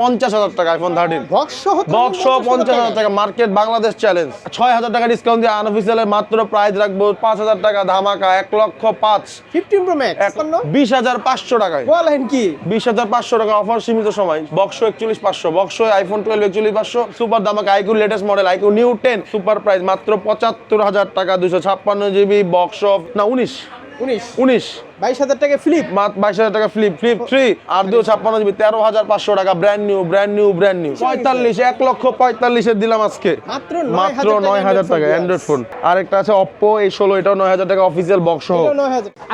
পঞ্চাশ হাজার টাকা আইফোন থার্টিন বক্স পঞ্চাশ হাজার টাকা। মার্কেট বাংলাদেশ চ্যালেঞ্জ ছয় হাজার টাকা ডিসকাউন্ট দিয়ে আনঅফিসিয়ালে মাত্র প্রাইস রাখব পাঁচ হাজার টাকা ধামাকা এক লক্ষ পাঁচ। ফিফটিন প্রো ম্যাক্স বিশ হাজার পাঁচশো টাকায়। বলেন কি? বিশ হাজার পাঁচশো টাকা অফার সীমিত সময়। বক্স একচল্লিশ পাঁচশো। বক্স আইফোন টুয়েলভ একচল্লিশ পাঁচশো। Super দামাকা iQOO latest model iQOO new ten super price মাত্র পঁচাত্তর হাজার টাকা দুশো ছাপ্পান্ন জিবি বক্স না উনিশ। উনিশ। উনিশ। বাইশ হাজার টাকা ফ্লিপ বাইশ হাজার টাকা ফ্লিপ ফ্লিপ থ্রি আর দুশো ছাপ্পান্ন জিবি তেরো হাজার পাঁচশো টাকা brand new brand new brand new পঁয়তাল্লিশ এক লক্ষ পঁয়তাল্লিশের দিলাম আজকে। মাত্র মাত্র 9,000 নয় হাজার টাকা অ্যান্ড্রয়েড ফোন আরেকটা আছে অপ্পো এই ষোলো এটাও নয় হাজার টাকা অফিসিয়াল বক্স সহ।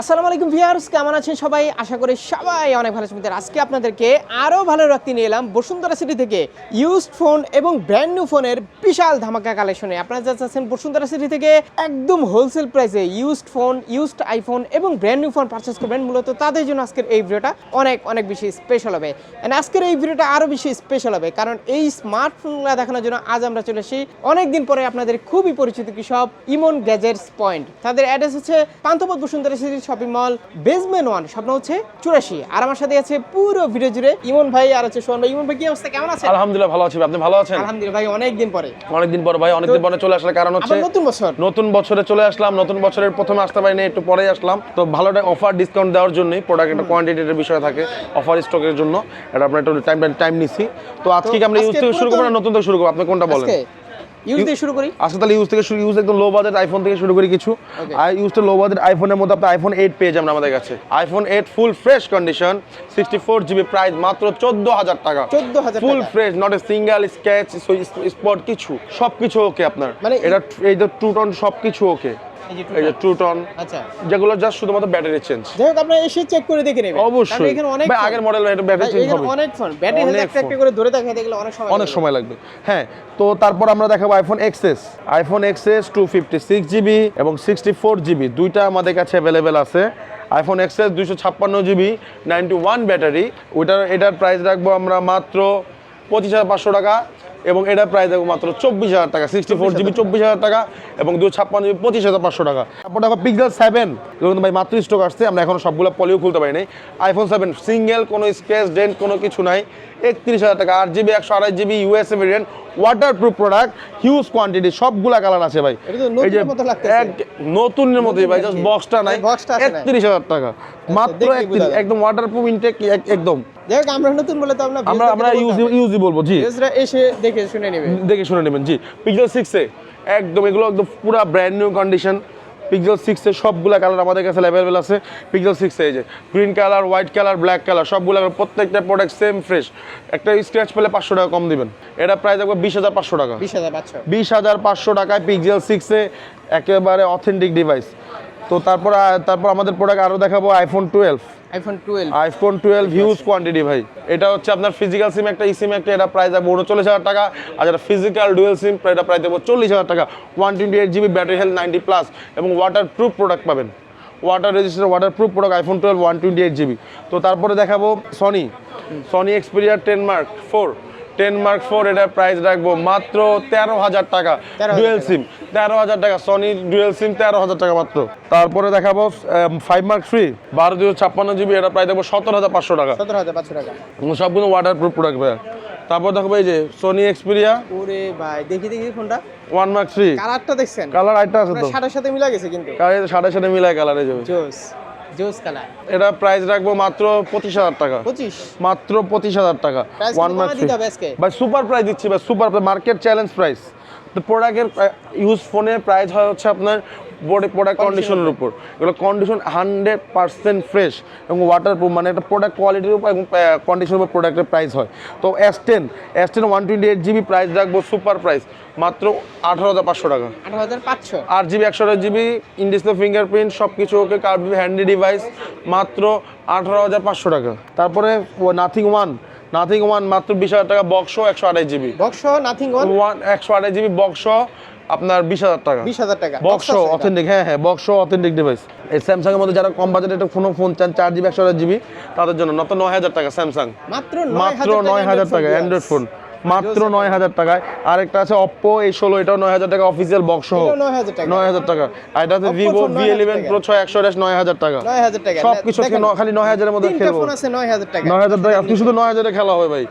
আসসালামু আলাইকুম ভিউয়ার্স কেমন আছেন সবাই? আশা করি সবাই অনেক ভালো আছেন। আজকে আপনাদেরকে আরও ভালো রাখতে নিয়ে এলাম বসুন্ধরা সিটি থেকে ইউজড ফোন এবং ব্র্যান্ড নিউ ফোনের বিশাল ধামাকা কালেকশনে আপনারা যা চাচ্ছেন বসুন্ধরা সিটি থেকে একদম হোলসেল প্রাইসে ইউজড ফোন ইউজড আইফোন এবং ব্র্যান্ড নিউ ফোন পারচেস করবেন মূলত তাদের জন্য আজকের এই ভিডিওটা অনেক অনেক বেশি স্পেশাল হবে। And আজকের এই ভিডিওটা আরও বেশি স্পেশাল হবে কারণ এই স্মার্টফোনগুলো দেখানোর জন্য আজ আমরা চলে এসেছি অনেকদিন পরে আপনাদের খুবই পরিচিত কি সব ইমন গ্যাজেটস পয়েন্ট তাদের অ্যাড্রেস হচ্ছে Panthapath Bashundhara city shopping mall basement one স্বপ্ন হচ্ছে চুরাশি। আর আমার সাথে আছে পুরো ভিডিও জুড়ে ইমন ভাই আর আছে সোহান ভাই। ইমন ভাই কি অবস্থা? কেমন আছেন? আলহামদুলিল্লাহ ভালো আছি আপনি ভালো আছেন? আলহামদুলিল্লাহ ভাই অনেকদিন পরে। অনেকদিন পর ভাই অনেকদিন পরে চলে আসলে কারণ হচ্ছে নতুন বছর। নতুন বছরে চলে আসলাম নতুন বছরের প্রথমে আসতে পারিনি একটু পরেই আসলাম। তো ভালো একটা অফার ডিসকাউন্ট দেওয়ার জন্যই প্রোডাক্ট একটা কোয়ান্টিটির বিষয় থাকে অফার স্টকের জন্য। এটা আমরা একটু টাইম টাইম নিছি। তো আজকে কি আমরা ইউজ থেকে শুরু করব না নতুন থেকে শুরু করব? আপনি কোনটা বলেন? ইউজ দিয়ে শুরু করি। তাহলে ইউজ থেকে শুরু ইউজ একদম লো বাজেট আইফোন থেকে শুরু করি কিছু. আর লো বাজেট আইফোনের মধ্যে আপনি আইফোন এইট পেয়ে যাবেন আমাদের কাছে। IPhone eight full fresh condition sixty four GB price মাত্র চোদ্দ হাজার টাকা। 14,000 full fresh not a single scratch spot কিছু সব কিছু ওকে আপনার। মানে এটা এই যে টুটন সব কিছু ওকে এই যে আচ্ছা। যেগুলো জাস্ট শুধুমাত্র ব্যাটারি চেঞ্জ যাই হোক আপনারা এসে চেক করে দেখে নেবেন। অবশ্যই। এখানে অনেক আগের মডেল এটা ব্যাটারি চেঞ্জ হবে। অনেক ফোন ব্যাটারি অনেক একটা একটা করে ধরে দেখাতে গেলে অনেক সময় অনেক লাগবে। সময় লাগবে। হ্যাঁ তো তারপর আমরা দেখাবো iPhone XS iPhone XS two fifty six GB এবং সিক্সটি ফোর জিবি দুইটা আমাদের কাছে অ্যাভেলেবেল আছে। আইফোন এক্সএস দুইশো ছাপ্পান্ন জিবি নাইনটি ওয়ান ব্যাটারি ওইটার এটার প্রাইস রাখব আমরা মাত্র পঁচিশ হাজার পাঁচশো টাকা। এবং এটা প্রাইস দেখো মাত্র চব্বিশ হাজার টাকা সিক্সটি ফোর জিবি চব্বিশ হাজার টাকা এবং দুশো ছাপ্পান্ন জিবি পঁচিশ হাজার পাঁচশো টাকা। তারপর দেখো পিক্সেল সেভেন কিন্তু ভাই মাত্র স্টক আসছে আমরা এখন সবগুলো পলিও খুলতে পারি নাই আইফোন সেভেন সিঙ্গেল কোনো স্কেচ ডেন্ট কোনো কিছু নাই। একত্রিশ হাজার টাকা আট জিবি একশো আড়াই GB USA variant waterproof product huge quantity সবগুলা কালার আছে ভাই। এটা তো নতুনের এক নতুনের মতোই ভাই জাস্ট বক্সটা নাই। এই একত্রিশ হাজার টাকা। মাত্র একত্রিশ একদম ওয়াটার প্রুফ ইনটেক একদম। হোক আমরা নতুন বলে তো আমরা আমরা ইউজি ইউজ বলব জি। এসে দেখে শুনে নেবে দেখে শুনে নেবেন জি। পিক্সেল সিক্সে একদম এগুলো একদম পুরো ব্র্যান্ড নিউ কন্ডিশন পিক্সেল সিক্সে সবগুলা কালার আমাদের কাছে অ্যাভেলেবেল আছে। পিক্সেল সিক্সে এই যে green colour white colour black colour সবগুলো প্রত্যেকটা প্রোডাক্ট সেম ফ্রেশ একটা স্ক্র্যাচ পেলে পাঁচশো টাকা কম দিবেন। এটা প্রাইস দেখব বিশ হাজার পাঁচশো টাকা। বিশ হাজার বিশ হাজার পাঁচশো টাকায় পিক্সেল সিক্সে একেবারে অথেন্টিক ডিভাইস তো তারপর তারপর আমাদের প্রোডাক্ট আরও দেখাবো iPhone twelve iPhone twelve iPhone twelve huge quantity ভাই। এটা হচ্ছে আপনার ফিজিক্যাল সিম একটা ই সিম একটা এটা প্রাইস দেবো উনচল্লিশ হাজার টাকা। আর যেটা ফিজিক্যাল ডুয়েল সিম এটা প্রাইস দেবো চল্লিশ হাজার টাকা। One twenty eight GB battery health ninety plus এবং ওয়াটার প্রুফ প্রোডাক্ট পাবেন। Water resistant waterproof product iPhone twelve one twenty eight GB তো তারপরে দেখাবো Sony Sony Xperia ten mark four ten mark four এটার প্রাইস রাখব মাত্র তেরো হাজার টাকা। 13,000 ডুয়েল সিম তেরো হাজার টাকা। সনি ডুয়েল সিম তেরো হাজার টাকা মাত্র। তারপরে দেখাবো ফাইভ মার্ক থ্রি বারো দুশো ছাপ্পান্ন জিবি এটা প্রায় দেখব সতেরো হাজার পাঁচশো টাকা। সতেরো হাজার পাঁচশো টাকা। সবগুলো ওয়াটার প্রুফ প্রোডাক্ট ভাইয়া। তারপর দেখব এই যে সোনি এক্সপিরিয়া ওরে ভাই দেখি দেখি ফোনটা। ওয়ান মার্ক থ্রি কালারটা দেখছেন? কালার আইটা আছে তো। সাড়ে সাথে মিলা গেছে কিন্তু। কালার সাড়ে সাথে মিলায় কালারে যাবে জোস কালার। এটা প্রাইস রাখব মাত্র পঁচিশ হাজার টাকা। পঁচিশ? মাত্র পঁচিশ হাজার টাকা। One mark. ভাই সুপার প্রাইস দিচ্ছি ভাই সুপার মার্কেট চ্যালেঞ্জ প্রাইস তো প্রোডাক্টের ইউজ ফোনের প্রাইস হয় হচ্ছে আপনার প্রোডাক্ট কন্ডিশনের উপর। এগুলো কন্ডিশন হান্ড্রেড পার্সেন্ট ফ্রেশ এবং ওয়াটার প্রুফ মানে একটা প্রোডাক্ট কোয়ালিটির উপর এবং কন্ডিশনের উপর প্রোডাক্টের প্রাইস হয়। তো S ten S ten one twenty eight GB price রাখব সুপার প্রাইস মাত্র আঠারো হাজার পাঁচশো টাকা। আঠারো হাজার পাঁচশো? আট জিবি একশো আট জিবি ইন ডিসপ্লে ফিঙ্গারপ্রিন্ট সব কিছু ওকে কার্ড হ্যান্ডি ডিভাইস মাত্র আঠারো হাজার পাঁচশো টাকা। তারপরে নাথিং ওয়ান নাথিং ওয়ান মাত্র বিশ হাজার টাকা বক্সও একশো আঠাশ GB box Nothing one one একশো আঠাশ জিবি বক্স আপনার বিশ হাজার টাকা বিশ হাজার টাকা বক্স অথেন্টিক হ্যাঁ হ্যাঁ বক্স অথেন্টিক ডিভাইস এই স্যামসাং এর মধ্যে যারা কম বাজেটে একটা ফোন ফোন চান চার জিবি একশো আঠাশ জিবি তাদের জন্য নত নয় হাজার টাকা স্যামসাং মাত্র মাত্র নয় হাজার টাকা অ্যান্ড্রয়েড ফোন মাত্র নয় হাজার টাকায় আরেকটা আছে অপ্পো এই ষোলো এটাও নয় হাজার টাকা অফিসিয়াল বক্স সহ এটাও 9000 টাকা। নয় হাজার টাকা আর এটা হচ্ছে ভিভো ভি 9000 ইলেভেন প্রো ছয় একশো ড্যাশ নয় হাজার টাকা 9000 টাকা সব কিছু খালি নয় হাজারের মধ্যে খেলব আছে 9000 টাকা নয় হাজার টাকা আপনি শুধু নয় হাজারে খেলা হবে ভাই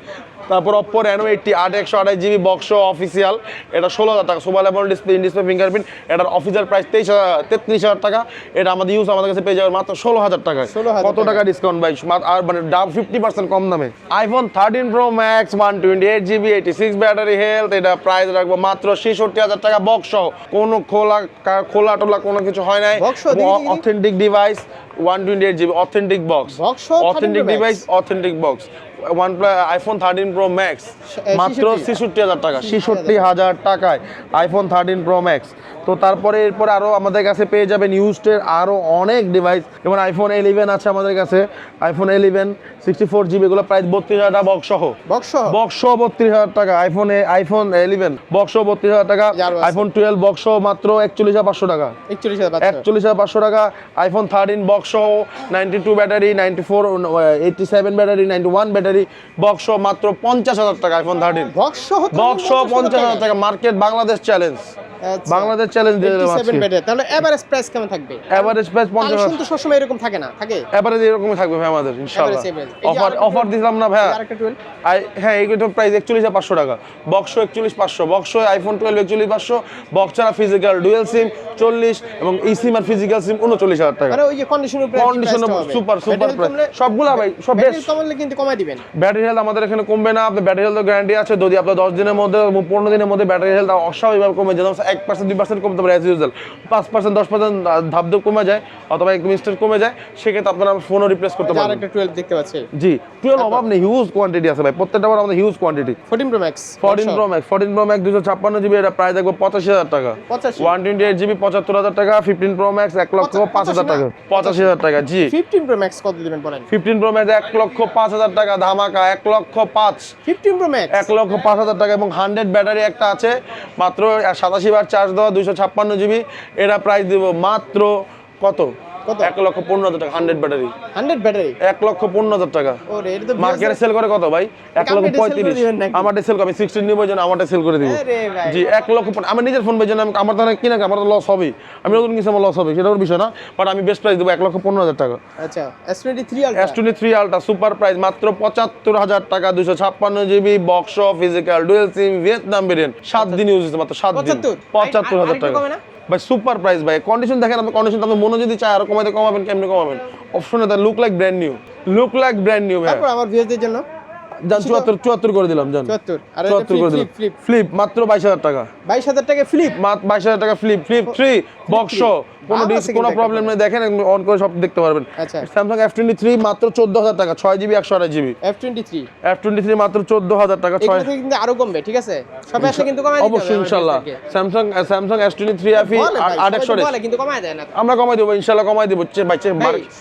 তারপর অপ্পো রেনো এইটটি আট একশো আঠাশ জিবি বক্স অফিসিয়াল এটা ষোলো হাজার টাকা। Super level display in display fingerprint এটার অফিসিয়াল প্রাইস তেইশ হাজার তেত্রিশ হাজার টাকা। এটা আমাদের ইউজ আমাদের কাছে পেয়ে যাবে মাত্র ষোলো হাজার টাকায়। 16,000 কত টাকা। ডিসকাউন্ট ভাই? আর মানে ডাব ফিফটি পার্সেন্ট কম দামে। IPhone thirteen pro max one twenty eight GB eighty six battery health এটা প্রাইস রাখব মাত্র ছেষট্টি হাজার টাকা বক্স সহ। কোনো খোলা খোলা টোলা কোনো কিছু হয় নাই। Authentic device one twenty eight GB authentic box Box সহ 13 authentic device authentic box one iPhone thirteen pro max মাত্র 66 ছেষট্টি হাজার টাকা ছেষট্টি হাজার। টাকায় আইফোন থার্টিন প্রো ম্যাক্স তো তারপরে এরপরে আরও আমাদের কাছে পেয়ে যাবেন ইউজডের আরও অনেক ডিভাইস যেমন আইফোন ইলেভেন আছে আমাদের কাছে iPhone eleven sixty four GB এগুলো প্রাইস বত্রিশ হাজার টাকা বক্স সহ বক্স বক্স বত্রিশ হাজার টাকা আইফোন আইফোন ইলেভেন বক্স বত্রিশ হাজার টাকা আইফোন টুয়েলভ বক্স মাত্র একচল্লিশ হাজার পাঁচশো টাকা। 41000 বাচ্চা একচল্লিশ হাজার পাঁচশো টাকা আইফোন থার্টিন বক্স সহ ninety two battery ninety four eighty seven battery ninety one battery box সহ মাত্র পঞ্চাশ হাজার টাকা আইফোন থার্টিন বক্স সহ বক্স সহ পঞ্চাশ হাজার টাকা market Bangladesh challenge. Bangladesh challenge দিয়ে দেবো 87 ব্যাটারি তাহলে এভারেজ প্রাইস কেমন থাকবে? অ্যাভারেজ প্রাইস পঞ্চাশ কালেকশন তো সবসময় এরকম থাকে না থাকে? অ্যাভারেজ এরকমই থাকবে ভাই আমাদের ইনশাল্লাহ। অফার অফার দিলাম না ভাইয়া আরেকটা 12 আই- হ্যাঁ এইগুলো প্রাইস একচল্লিশ পাঁচশো টাকা। বক্স একচল্লিশ পাঁচশো। বক্স আইফোন টুয়েলভ একচল্লিশ পাঁচশো। বক্স ছাড়া ফিজিক্যাল ডুয়েল সিম চল্লিশ এবং ই সিম আর ফিজিক্যাল সিম উনচল্লিশ হাজার টাকা। কন্ডিশন সুপার সুপার প্রাইস সবগুলা ভাই সব বেস্ট কমালে কিন্তু কমাই দিবেন। ব্যাটারি হেলথ আমাদের এখানে কমবে না। আপনার ব্যাটারি হেলথ গ্যারান্টি আছে। যদি আপনার দশ দিনের মধ্যে পনেরো দিনের মধ্যে ব্যাটারি হেলথ অস্বাভাবিকভাবে কমে যায় এক পার্সেন্ট দুই পার্সেন্ট কমতে পারে অ্যাজ ইউজুয়াল পাঁচ পার্সেন্ট দশ পার্সেন্ট ধাপ ধাপ কমে যায় অথবা একদম ইনস্ট্যান্ট কমে যায়। সেক্ষেত্রে আপনারা ফোনও রিপ্লেস করতে আর পারবেন। একটা 12 দেখতে পাচ্ছি জি টুয়েলভ অভাব নেই হিউজ কোয়ান্টিটি আছে ভাই প্রত্যেকটা বার আমাদের huge quantity 14 pro max fourteen pro max fourteen pro max দুশো ছাপ্পান্ন জিবি এটা প্রায় দেখব পঁচাশি হাজার টাকা। 85 ওয়ান জিবি পঁচাত্তর হাজার টাকা ফিফটিন প্রো ম্যাক্স এক লক্ষ পঁচা- পাঁচ হাজার পঁচাশি টাকা। না? পঁচাশি হাজার টাকা জি। 15 প্রো ম্যাক্স কত দিবেন বলেন? ফিফটিন প্রো ম্যাক্স এক লক্ষ পাঁচ হাজার টাকা ধামাকা এক লক্ষ পাঁচ। 15 প্রো ম্যাক্স এক লক্ষ পাঁচ হাজার টাকা এবং হান্ড্রেড ব্যাটারি একটা আছে মাত্র সাতাশি বার চার্জ দেওয়া দুশো ছাপ্পান্ন জিবি এটা প্রাইস দিব মাত্র কত? কত? এক লক্ষ পনেরো হাজার টাকা হান্ড্রেড ব্যাটারি 100 ব্যাটারি এক লক্ষ পনেরো হাজার টাকা। মার্কেটে সেল করে কত ভাই? এক লক্ষ পঁয়ত্রিশ। আমারটা সেল আমি সিক্সটিন নিবো জন্য আমারটা সেল করে দিব। জি এক লক্ষ আমার নিজের ফোন আমার তো কিনা আমার তো লস হবেই। আমি নতুন কিছু আমার লস হবে সেটা ওর বিষয় না। বাট আমি বেস্ট প্রাইস দেবো এক লক্ষ পনেরো হাজার টাকা। আচ্ছা S23 ultra S twenty three ultra super price মাত্র পঁচাত্তর হাজার টাকা দুশো ছাপ্পান্ন GB box physical dual SIM Vietnam variant সাত দিন ইউজ হচ্ছে মাত্র সাত দিন। 75? পঁচাত্তর হাজার টাকা? ভাই সুপার প্রাইস ভাই। কন্ডিশন দেখেন আপনার কন্ডিশন আপনার মনে যদি চায় আরও কমাতে কমাবেন, কেমনি কমাবেন? অপশনে তার look like brand new look like brand new ভাই। আমার ভিউজদের জন্য যান চুয়াত্তর চুয়াত্তর করে দিলাম যান 74 আর এটা চুয়াত্তর করে দিলাম। ফ্লিপ ফ্লিপ মাত্র বাইশ হাজার টাকা। 22000 টাকা ফ্লিপ মাত্র বাইশ হাজার টাকা ফ্লিপ ফ্লিপ থ্রি বক্স কোনো ভালো ডিস কোনো প্রবলেম নেই দেখেন অন করে সব দেখতে পারবেন। আচ্ছা। স্যামসাং এফ মাত্র চোদ্দ হাজার টাকা ছয় জিবি একশো আড়াই GB F23 F twenty three মাত্র চোদ্দ হাজার টাকা এগুলো ছয় কিন্তু আরও কমবে ঠিক আছে? সবাই আসলে কিন্তু কমাই দিতে অবশ্যই আমার বলে কিন্তু দেয় না কমাই দেবো কমাই দেবো চে- ভাই চে-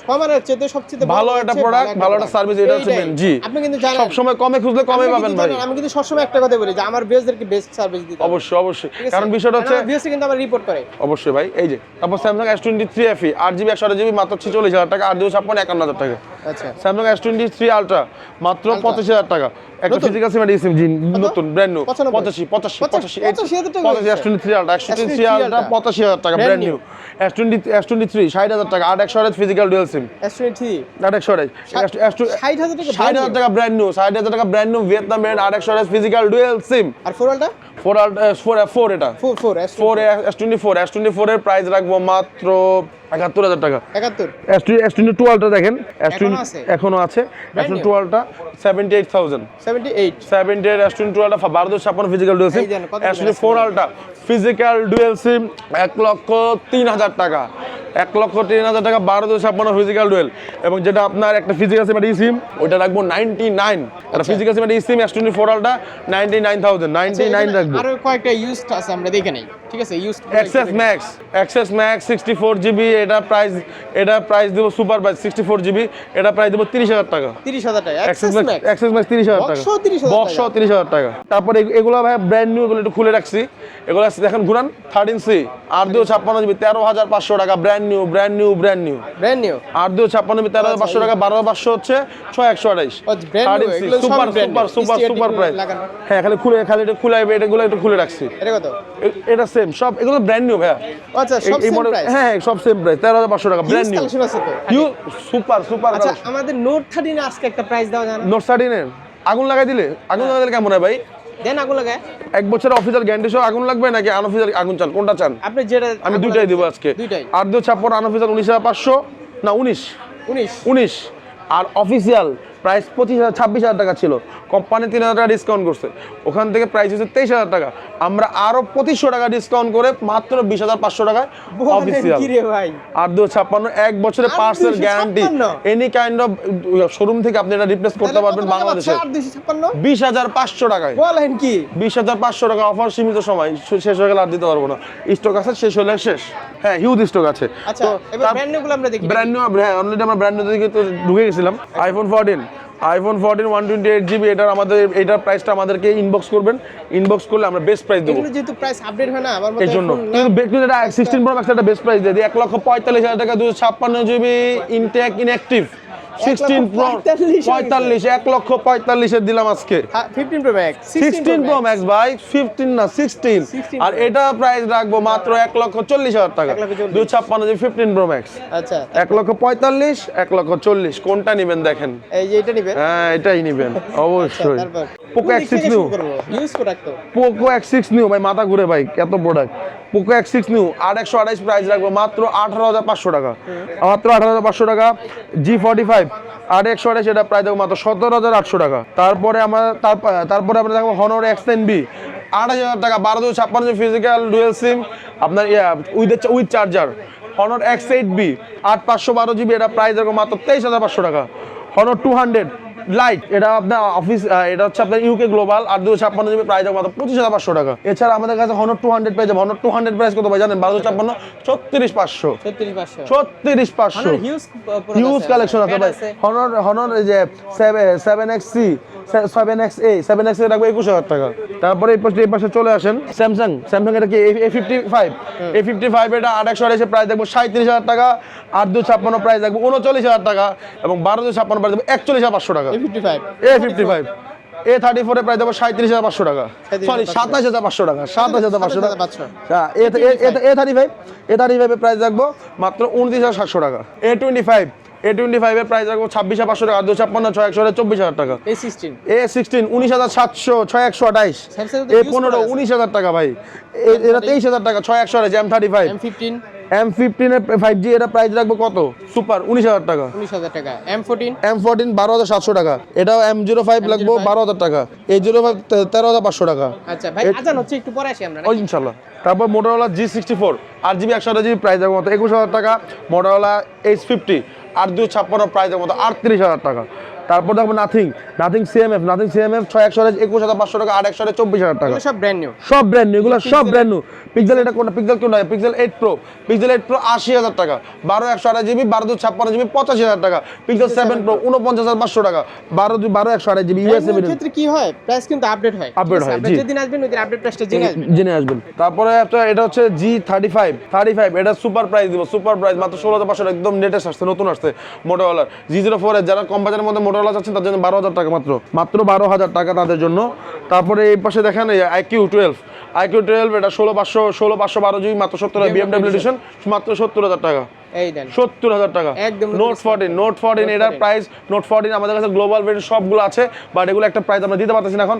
কমানোর চেয়ে সবচেয়ে ভালো একটা প্রোডাক্ট ভালো একটা সার্ভিস এটা হচ্ছে এইটাই। জি। আপনি কিন্তু জানেন সবসময় কমে খুঁজলে কমে পাবেন ভাই। আমি কিন্তু সবসময় একটা কথা বলি যে আমার ভিউয়ারদেরকে বেস্ট সার্ভিস দিতে অবশ্যই অবশ্যই। কারণ বিষয়টা হচ্ছে viewers কিন্তু আমার রিপোর্ট করে। অবশ্যই ভাই এই যে তারপর Samsung S twenty three FE আট জিবি একশো জিবি মাত্র ছেচল্লিশ হাজার টাকা আট দুশো ছাপ্পান্ন একান্ন হাজার টাকা। আচ্ছা। Samsung S twenty three ultra মাত্র Ultra। পঁচাশি হাজার টাকা। একটা ফিজিক্যাল সিম সিম জি নতুন ব্র্যান্ড নিউ পঁচানব্বই? পঁচাশি পঁচাশি পঁচাশি- S twenty three ultra S twenty three S23 ultra Ultra। পঁচাশি হাজার টাকা brand new S twenty S twenty three ষাট হাজার টাকা আট একশো ফিজিক্যাল ডুয়েল সিম S23 আট একশো আড়াই ষাট হাজার টাকা ষাট হাজার টাকা ব্র্যান্ড নিউ ষাট হাজার টাকা ব্র্যান্ড নিউ ভিয়েতনাম ব্র্যান্ড আট একশো ফিজিক্যাল ডুয়েল সিম আর ফোরালটা ফোর ফোর ফোর এটা। Four four S four S twenty four S twenty four এর প্রাইস রাখব মাত্র একাত্তর হাজার টাকা। একাত্তর? এস এস টোয়েন্টি টুয়েলভটা দেখেন। এস এখনও আছে? এখনও আছে। S new? টুয়েলভটা seventy eight thousand seventy eight seventy eight S twenty টুয়েলভটা বারো দুশো ছাপ্পান্ন physical dual SIM S twenty four ultra physical dual SIM এক লক্ষ তিন হাজার টাকা। এক লক্ষ তিন হাজার টাকা বারো দুশো ছাপ্পান্ন ফিজিক্যাল ডুয়েল এবং যেটা আপনার একটা ফিজিক্যাল সিম একটা সিম ওইটা রাখব নাইনটি নাইন একটা ফিজিক্যাল সিম একটা SIM S twenty four ultra ninety nine thousand ninety nine রাখব। আরও কয়েকটা ইউজড আছে আমরা দেখে নেই। ঠিক আছে use XS max XS max sixty four GB এটা প্রাইস এটা প্রাইস দেবো super price sixty four GB এটা প্রাইস দেবো তিরিশ হাজার টাকা। তিরিশ হাজার টাকা XS XS max XS max তিরিশ হাজার টাকা। Box সহ 30,000 বক্স তিরিশ হাজার টাকা। তারপরে এগ- এগুলো ভাই ব্র্যান্ড নিউ এগুলো একটু খুলে রাখছি। এগুলো দেখেন ঘুরান থার্টিন সি আর দুই ছাপ্পান্ন জিবি তেরো হাজার পাঁচশো টাকা brand new brand new brand new brand new আর দুই ছাপ্পান্ন তেরো হাজার পাঁচশো টাকা বারো পাঁচশো হচ্ছে ছয় একশো আঠাইশ। এগুলো super super super super price হ্যাঁ খালি খুলে খালি এটা খুলে এটাগুলো একটু খুলে রাখছি। এটা কত? এটা সেম সব এগুলো ব্র্যান্ড নিউ ভাইয়া। ও, আচ্ছা সব এই প্রাইস হ্যাঁ সব সেম প্রাইস তেরো হাজার পাঁচশো টাকা ব্র্যান্ড নিউ সুপার সুপার আচ্ছা আমাদের নোট থার্টিন আজকে একটা প্রাইস দেওয়া যায় না? নোট থার্টিনের আগুন লাগাই দিলে? আগুন লাগাই দিলে কেমন হয় ভাই? দেন আগুন লাগায়। এক বছরের অফিসার গ্যারান্টি সহ আগুন লাগবে নাকি আনঅফিসার আগুন চান? কোনটা চান? আপনি যেটা আমি দুইটাই দেবো আজকে। আর দু ছাপ্পান্ন আনঅফিসার উনিশ হাজার পাঁচশো না উনিশ? উনিশ। উনিশ। আর অফিসিয়াল প্রাইস পঁচিশ হাজার ছাব্বিশ হাজার টাকা ছিল। কোম্পানি তিন হাজার টাকা ডিসকাউন্ট করছে। ওখান থেকে প্রাইস হচ্ছে তেইশ হাজার টাকা। আমরা আরও পঁচিশশো টাকা ডিসকাউন্ট করে মাত্র বিশ হাজার পাঁচশো টাকায় অফিসিয়াল আর দু ছাপ্পান্ন এক বছরের parcel guarantee any kind of showroom থেকে আপনি এটা রিপ্লেস করতে পারবেন বাংলাদেশে। বিশ হাজার পাঁচশো টাকায়। বলেন কি? বিশ হাজার পাঁচশো টাকা অফার সীমিত সময়। শেষ হয়ে গেলে আর দিতে পারব না। স্টক আছে শেষ হলে শেষ। হ্যাঁ হিউজ স্টক আছে। আচ্ছা ব্র্যান্ড নিউ আমরা দেখি। ব্র্যান্ড নিউ হ্যাঁ অলরেডি আমরা ব্র্যান্ড নিউ দিকে তো ঢুকে গেছিলাম। IPhone fourteen iPhone fourteen one twenty eight GB এটার আমাদের এটার প্রাইসটা আমাদেরকে ইনবক্স করবেন। ইনবক্স করলে আমরা বেস্ট প্রাইস দেবো। যেহেতু প্রাইস আপডেট হয় না আমার এই জন্য। কিন্তু সিক্সটিন প্রো ম্যাক্স একটা বেস্ট প্রাইস দিয়ে দিই। এক লক্ষ পঁয়তাল্লিশ হাজার টাকা দুশো ছাপ্পান্ন GB intact inactive sixteen pro পঁয়তাল্লিশ এক লক্ষ পঁয়তাল্লিশের দিলাম আজকে। হ্যাঁ, 15 pro max sixteen pro max ভাই ফিফটিন না সিক্সটিন আর এটা প্রাইস রাখব মাত্র এক লক্ষ চল্লিশ হাজার টাকা। দুই ছাপ্পান্ন ফিফটিন প্রো ম্যাক্স আচ্ছা। এক লক্ষ পঁয়তাল্লিশ এক লক্ষ চল্লিশ। কোনটা নেবেন দেখেন। এই যে এটা নিবেন হ্যাঁ এটাই নেবেন অবশ্যই। আচ্ছা, Poco X six new. Use product Poco X six new ভাই মাথা ঘুরে ভাই এত product Poco X six new আট একশো আঠাইশ প্রাইস রাখব মাত্র আঠারো হাজার পাঁচশো টাকা। মাত্র আঠারো হাজার পাঁচশো টাকা জি ফর্টি ফাইভ আট একশো আঠাইশ এটা প্রাইস দেখব মাত্র সতেরো হাজার আটশো টাকা। তারপরে আমার তারপ- তারপরে আমরা দেখব হনর এক্স টেন বি আঠাশ হাজার টাকা বারো দুশো ছাপ্পান্ন ফিজিক্যাল ডুয়েল সিম আপনার yeah with with charger Honor X eight B আট পাঁচশো বারো জিবি এটা প্রাইস দেখব মাত্র তেইশ হাজার পাঁচশো টাকা। হনর টু হান্ড্রেড লাইট এটা আপনার অফিস এটা হচ্ছে আপনার ইউকে গ্লোবাল আর দুশো ছাপ্পান্ন জিবি প্রাইস মাত্র পঁচিশ হাজার পাঁচশো টাকা। এছাড়া আমাদের কাছে হনর টু হান্ড্রেড পেয়ে যাবে হনর টু হান্ড্রেড প্রাইস কত ভাই জানেন? বারোশো ছাপ্পান্ন ছত্রিশ পাঁচশো। ছত্রিশ পাঁচশো। হিউজ কালেকশন আছে। ভাই। হনর হনর এই যে seven X C seven X A seven X A রাখব একুশ হাজার টাকা। তারপরে এই পাশে এই পাশে চলে আসেন। স্যামসাং স্যামসাং এটা কি? A fifty five A fifty five এটা আট একশো আড়াইশে প্রাইস দেখব সাঁত্রিশ হাজার টাকা আট দু ছাপ্পান্ন প্রাইস দেখব উনচল্লিশ হাজার টাকা এবং বারো দু ছাপ্পান্ন প্রাইস দেখব একচল্লিশ হাজার পাঁচশো টাকা। A55 A fifty five A thirty ফোরে প্রাইস দেবো সাঁত্রিশ হাজার পাঁচশো টাকা। সরি সাতাশ হাজার পাঁচশো টাকা সাতাশ হাজার পাঁচশো টাকা। হ্যাঁ A thirty five A thirty ফাইভের প্রাইস রাখব মাত্র উনত্রিশ হাজার সাতশো টাকা। A twenty five A twenty ফাইভের প্রাইস রাখব ছাব্বিশ হাজার পাঁচশো টাকা দু ছাপ্পান্ন ছয় একশো চব্বিশ হাজার টাকা। A16 এ সিক্সটিন উনিশ হাজার সাতশো ছয় একশো আঠাইশ। এ পনেরো উনিশ হাজার টাকা ভাই। এ- এটা তেইশ হাজার টাকা ছয় একশো আঠাইশ M thirty five M15 M ফিফটিনের five G এটা প্রাইস রাখব কত? সুপার উনিশ হাজার টাকা। 19000 টাকা। M14 এম ফোরটিন বারো হাজার সাতশো টাকা। এটাও এম জিরো ফাইভ লাগবো বারো হাজার টাকা। এই জিরো ফাইভ তেরো হাজার পাঁচশো টাকা। আচ্ছা ভাই আজান হচ্ছে একটু পরে আসি আমরা ওই ইনশাল্লাহ। তারপর মোটরওয়ালা জি সিক্সটি ফোর আট জিবি একশো জিবি প্রাইস দেওয়ার মতো একুশ হাজার টাকা। মোটরওয়ালা এইচ ফিফটি আর দুই ছাপ্পান্ন প্রাইস দেওয়ার মতো আটত্রিশ হাজার টাকা। তারপর দেখব Nothing Nothing CMF Nothing CMF ছয় একশো একুশ হাজার পাঁচশো টাকা আট একশো চব্বিশ হাজার টাকা। সব ব্র্যান্ড নিউ সব ব্র্যান্ড নিউ এগুলো সব ব্র্যান্ড নিউ পিক্সেল এটা কোনটা? পিক্সেল কোনটা Pixel eight pro Pixel eight pro আশি হাজার টাকা বারো একশো আড়াই জিবি বারো দু ছাপ্পান্ন জিবি পঁচাশি হাজার টাকা। পিক্সেল সেভেন প্রো উনপঞ্চাশ হাজার পাঁচশো টাকা বারো দুই বারো একশো আড়াই জিবি ইউএসএ এর ক্ষেত্রে কি হয়? প্রাইস কিন্তু আপডেট হয়। আছে? হয়। যেদিন আসবেন ওইদিন আপডেট প্রাইসটা জেনে আসবেন। জেনে আসবেন। তারপরে একটা এটা হচ্ছে G thirty five thirty five এটা সুপার প্রাইস দিব সুপার প্রাইস মাত্র ষোলো হাজার পাঁচশো একদম লেটেস্ট আসছে নতুন আসছে মোটোওয়ালার জি জিরো ফোর যারা কম বাজারের মধ্যে মোটোওয়ালা চাচ্ছেন তার জন্য বারো হাজার টাকা মাত্র। মাত্র বারো হাজার টাকা তাদের জন্য। তারপরে এই পাশে দেখেন আইকিউ টুয়েলভ আইকিউ টুয়েলভ এটা ষোলো পাঁচশো ষোলো পাঁচশো বারো জিবি মাত্র সত্তর বিএমডাব্লিউ এডিশন মাত্র সত্তর হাজার টাকা। সত্তর হাজার টাকা। নোট ফোরটিন নোট ফোরটিন এটার প্রাইস নোট ফোরটিন আমাদের কাছে গ্লোবাল ভেরিয়েন্ট সবগুলো আছে বাট এগুলো একটা প্রাইস আমরা দিতে পারতেছি না এখন।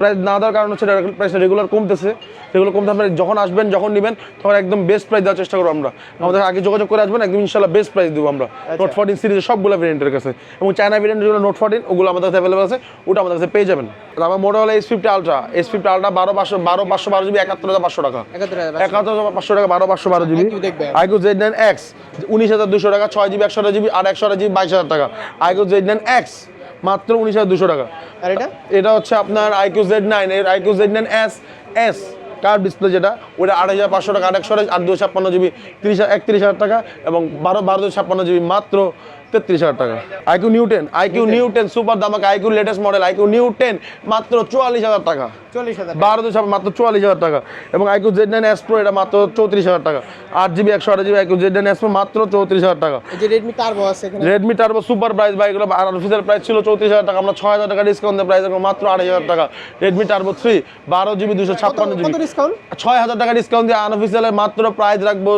প্রাইস না দেওয়ার কারণ হচ্ছে প্রাইস রেগুলার কমতেছে। রেগুলার কমতে আপনারা যখন আসবেন যখন নেবেন তখন একদম বেস্ট প্রাইস দেওয়ার চেষ্টা করব আমরা। আমাদের আগে যোগাযোগ করে আসবেন একদম ইনশাল্লাহ বেস্ট প্রাইস দেবো আমরা। নোট ফোরটিন সিরিজের সবগুলো ভেরিয়েন্টের কাছে। এবং চায়না ভেরিয়েন্ট যেগুলো নোট ফোরটিন ওগুলো আমাদের কাছে অ্যাভেলেবল আছে ওটা আমাদের কাছে পেয়ে যাবেন। আমার মোটা হলো S fifty ultra S fifty ultra বারো পাঁচশো বারো পাঁচশো বারো জিবি একাত্তর হাজার পাঁচশো টাকা। একাত্তর হাজার পাঁচশো। টাকা বারো পাঁচশো বারো GB. IQOO Z nine X উনিশ হাজার দুশো টাকা ছয় জিবি একশো জিবি আর একশো জিবি বাইশ হাজার টাকা। আইকো জেড নাইন এক্স মাত্র উনিশ হাজার দুশো টাকা। আর এটা? এটা হচ্ছে আপনার আইকিউ জেড নাইন। এর iQOO Z nine S S কার ডিসপ্লে যেটা? ওটা আট হাজার পাঁচশো টাকা আট একশো আট দুশো ছাপ্পান্ন জিবি তিরিশ একত্রিশ হাজার টাকা এবং বারো বারো দুশো ছাপ্পান্ন জিবি মাত্র তেত্রিশ হাজার টাকা। IQOO new ten iQOO new ten super দামাকা iQOO latest model iQOO new ten মাত্র চুয়াল্লিশ হাজার টাকা। চল্লিশ হাজার বারো দুশো মাত্র চুয়াল্লিশ হাজার টাকা। এবং iQOO Z nine S pro এটা মাত্র চৌত্রিশ হাজার টাকা। আট জিবি একশো আট GB iQOO Z nine S pro মাত্র চৌত্রিশ হাজার টাকা। রেডমি টার্বো আছে রেডমি টার্বো সুপার প্রাইস বা এগুলো আর অফিসিয়াল প্রাইস ছিল চৌত্রিশ হাজার টাকা। আমরা ছয় হাজার টাকা ডিসকাউন্ট প্রাইস মাত্র আড়াই হাজার টাকা। রেডমি টার্বো থ্রি বারো জিবি দুশো ছাপ্পান্ন জিবি। ডিসকাউন্ট ছয় হাজার টাকা ডিসকাউন্ট দিয়ে আনঅফিসিয়ালে মাত্র প্রাইস রাখব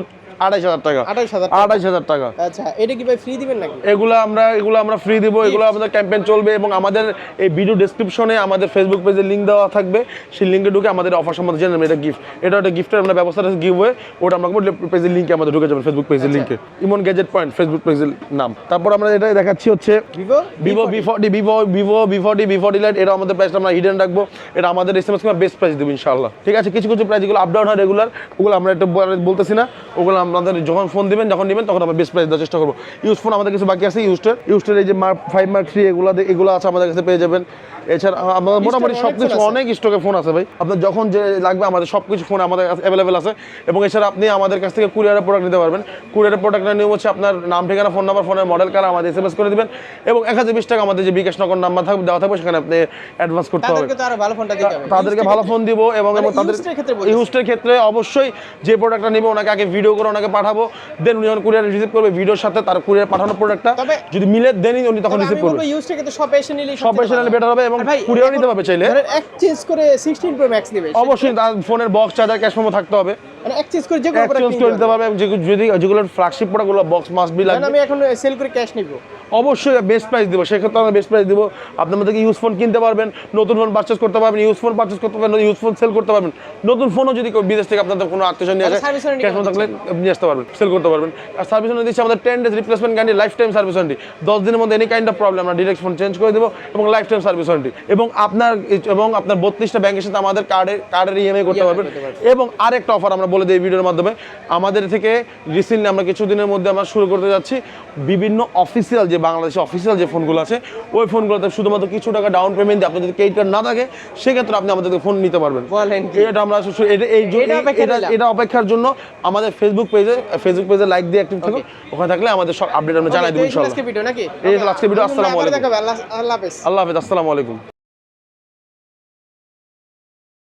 আড়াইশ হাজার টাকা। আঠাইশ হাজার আড়াইশ হাজার টাকা। আচ্ছা এটা কি ভাই ফ্রি দিবেন নাকি? এগুলো আমরা এগুলো আমরা ফ্রি দিব এগুলো আমাদের ক্যাম্পেইন চলবে এবং আমাদের এই ভিডিও ডেসক্রিপশনে আমাদের ফেসবুক পেজে লিঙ্ক দেওয়া থাকবে। সেই লিঙ্কে ঢুকে আমাদের অফার সম্বন্ধে জেনে এটা গিফট এটা একটা গিফটের আমরা ব্যবস্থা আছে গিভ হয়ে ওটা আমরা পেজের লিঙ্কে আমাদের ঢুকে যাবেন ফেসবুক পেজের লিঙ্কে ইমন গ্যাজেট পয়েন্ট ফেসবুক পেজের নাম। তারপর আমরা এটা দেখাচ্ছি হচ্ছে Vivo Vivo forty Vivo Vivo B forty B forty lite এটা আমাদের প্রাইসটা আমরা হিডেন রাখব। এটা আমাদের S M S best price দেবো ইনশাল্লাহ ঠিক আছে? কিছু কিছু আপ ডাউন হয় রেগুলার ওগুলো আমরা একটু বলতেছি না। ওগুলো আমাদের যখন ফোন দিবেন, যখন নেবেন, তখন আমরা বেস্ট প্রাইস দেওয়ার চেষ্টা করব। ইউজ ফোন আমাদের কিছু বাকি আছে ইউজটের ইউজটের এই যে মার্ক ফাইভ মার্ক থ্রি এগুলো এগুলো আছে আমাদের কাছে পেয়ে যাবেন। এছাড়া মোটামুটি সব কিছু অনেক স্টকে ফোন আছে ভাই। আপনার যখন যে লাগবে আমাদের সব কিছু ফোন আমাদের কাছে অ্যাভেলেবেল আছে। এবং এছাড়া আপনি আমাদের কাছ থেকে কুরিয়ারের প্রোডাক্ট নিতে পারবেন। কুরিয়ারের প্রোডাক্টের নিয়ম হচ্ছে আপনার নাম ঠিকানা ফোন নাম্বার ফোনের মডেল কার আমাদের এস এম এস করে দিবেন। এবং এক হাজার বিশ টাকা আমাদের যে বিকাশ নগর নাম্বার থাকবে দেওয়া থাকবে সেখানে আপনি অ্যাডভান্স করতে হবে। তাদেরকে ভালো ফোন দিব এবং মানে তাদের। ইউজের ক্ষেত্রে অবশ্যই যে প্রোডাক্টটা নিবে ওনাকে আগে ভিডিও করে ওনাকে পাঠাবো। দেন উনি যখন কুরিয়ার রিসিভ করবে ভিডিওর সাথে তার কুরিয়ার পাঠানো প্রোডাক্টটা যদি মিলে দেনই উনি তখন রিসিভ করবে। সব এসে নিলে বেটার হবে এবং কুরিয়ার নিতে পারবে চাইলে। এক্সচেঞ্জ করে 16 প্রো ম্যাক্স নেবে অবশ্যই তার ফোনের বক্স চার্জার ক্যাশ মেমো থাকতে হবে। মানে এক্সচেঞ্জ করে যে কোনো এক্সচেঞ্জ করে নিতে পারবে যেগুলো- যদি যেগুলো ফ্ল্যাগশিপ প্রোডাক্টগুলো বক্স মাস্ট বি লাগবে। আমি এখন সেল করে ক্যাশ নিব। অবশ্যই বেস্ট প্রাইস দেবো। সেক্ষেত্রে আমরা বেস্ট প্রাইস দেবো। আপনার মধ্যে ইউজ ফোন কিনতে পারবেন নতুন ফোন পারচেস করতে পারবেন ইউজ ফোন পারচেস করতে পারবেন ইউজ ফোন সেল করতে পারবেন। নতুন ফোনও যদি বিদেশ থেকে আপনাদের কোনো আত্মীয় নিয়ে আসে service ক্যাশ কেমন থাকলে নিয়ে আসতে পারবেন সেল করতে পারবেন। আর সার্ভিস দিচ্ছে আমাদের ten days replacement guarantee lifetime service warranty দশ দিনের মধ্যে এনি কাইন্ড অফ প্রবলেম আমরা ডিরেক্ট ফোন চেঞ্জ করে দেবো এবং লাইফ টাইম সার্ভিস ওয়ারেন্টি এবং আপনার এবং আপনার বত্রিশটা ব্যাংকের সাথে আমাদের কার্ডের কার্ডের ইএমআই করতে পারবেন। এবং আরেকটা অফার আমরা বলে দিই ভিডিওর মাধ্যমে। আমাদের থেকে রিসেন্টলি আমরা কিছুদিনের মধ্যে আমরা শুরু করতে যাচ্ছি। বিভিন্ন অফিসিয়াল যে বাংলাদেশে অফিসিয়াল যে ফোনগুলো আছে ওই ফোনগুলোতে শুধুমাত্র কিছু টাকা ডাউন পেমেন্ট দিয়ে আপনার যদি ক্রেডিট কার্ড না থাকে সেক্ষেত্রে আপনি আমাদের ফোন নিতে পারবেন। এটা আমরা এটা অপেক্ষার জন্য আমাদের ফেসবুক পেজে ফেসবুক পেজে লাইক দিয়ে অ্যাক্টিভ থাকুন। ওখানে থাকলে আমাদের সব আপডেট আমরা জানাই দেবো ইনশাআল্লাহ এই আজকে ভিডিও। আসসালামু আলাইকুম। আল্লাহ আল্লাহ হাফেজ। আল্লাহ হাফেজ আসসালামু আলাইকুম।